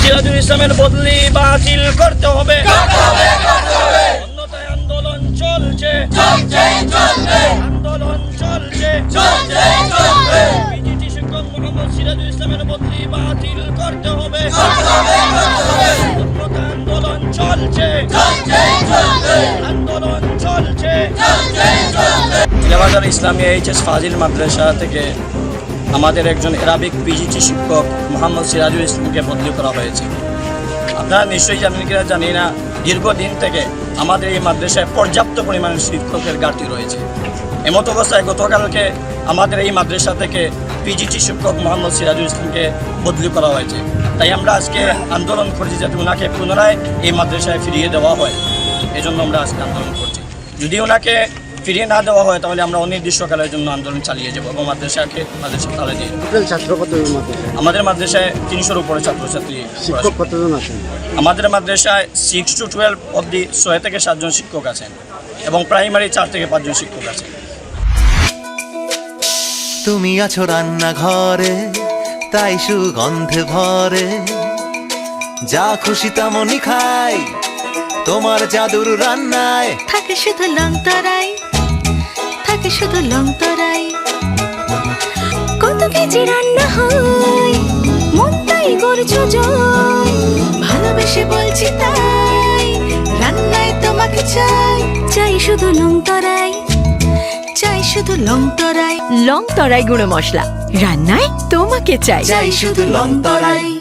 সিরাজুল ইসলামের বদলি বাতিল করতে হবে। অন্যথায় আন্দোলন চলছে। আন্দোলন চলছে। শিক্ষক মোহাম্মদ সিরাজুল ইসলামের বদলি বাতিল করতে হবে। আন্দোলন চলছে। আন্দোলন চলছে। ইলাবাজার ইসলামী এইচএস ফাজিল মাদ্রাসা থেকে আমাদের একজন এরাবিক পিজিটি শিক্ষক মোহাম্মদ সিরাজুল ইসলামকে বদলি করা হয়েছে। আপনারা নিশ্চয়ই জানেন কিনা জানি না, দীর্ঘদিন থেকে আমাদের এই মাদ্রাসায় পর্যাপ্ত পরিমাণে শিক্ষকের ঘাটতি রয়েছে। এমত অবস্থায় গতকালকে আমাদের এই মাদ্রাসা থেকে পিজিটি শিক্ষক মোহাম্মদ সিরাজুল ইসলামকে বদলি করা হয়েছে। তাই আমরা আজকে আন্দোলন করছি যাতে ওনাকে পুনরায় এই মাদ্রাসায় ফিরিয়ে দেওয়া হয়। এজন্য আমরা আজকে আন্দোলন করছি। যদি ওনাকে ফিরিয়ে না দেওয়া হয় তাহলে আমরা অনির্দিষ্টকালের জন্য আন্দোলন চালিয়ে যাব এবং মাদ্রাসাকে মাদ্রাসা তালে দিয়ে টোটাল ছাত্র কত আমাদের মাদ্রাসায় তিনশোর উপরে ছাত্রছাত্রী শিক্ষক কতজন আছেন? আমাদের মাদ্রাসায় সিক্স টু টুয়েলভ অবধি ছয় থেকে সাতজন শিক্ষক আছেন এবং প্রাইমারি চার থেকে পাঁচজন শিক্ষক আছেন। তুমি আছো রান্নাঘরে তাই সুগন্ধে ভরে। যা খুশি তেমনই খাই তোমার জাদুর রান্নায়। থাকে শুধু থাকে শুধু লংতরাই কত কেজি রান্না হয় মন তাই করছ জয়। ভালোবেসে বলছি তাই রান্নায় তোমাকে চাই। চাই শুধু লংতরাই চাই শুধু লংতরাই লং তরাই গুঁড়ো মশলা রান্নায় তোমাকে চাই। চাই শুধু লংতরাই